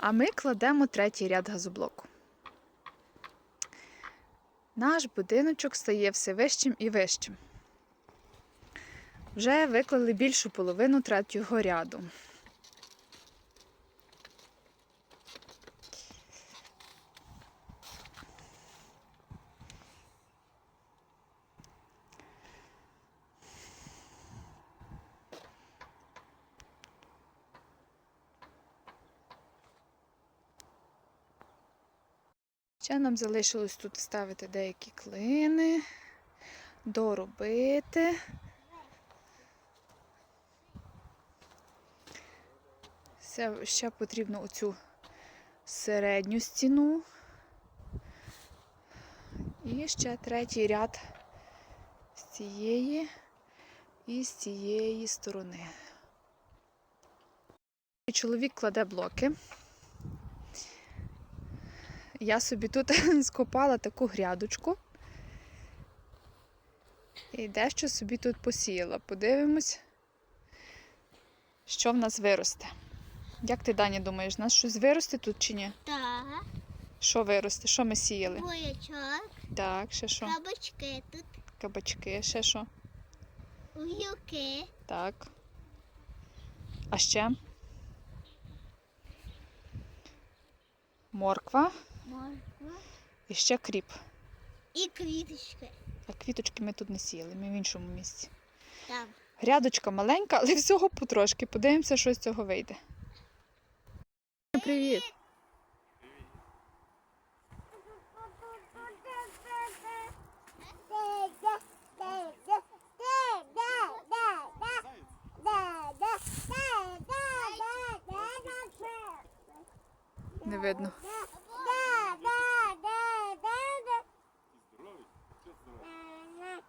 А ми кладемо третій ряд газоблоку. Наш будиночок стає все вищим і вищим. Вже виклали більшу половину третього ряду. Ще нам залишилось тут вставити деякі клини, доробити. Все, ще потрібно оцю середню стіну. І ще третій ряд з цієї і з цієї сторони. Чоловік кладе блоки. Я собі тут скопала таку грядочку. І дещо собі тут посіяла. Подивимось, що в нас виросте. Як ти, Даня, думаєш, у нас щось виросте тут чи ні? Так, Що виросте? Що ми сіяли? бурячок, Так, ще що? кабачки тут, Кабачки, ще що? огірки, Так. А ще? Морква і ще кріп. і квіточки. А квіточки ми тут не сіяли, ми в іншому місці. Там. Грядочка маленька, але всього потрошки. Подивимося, що з цього вийде. Привіт! Не видно.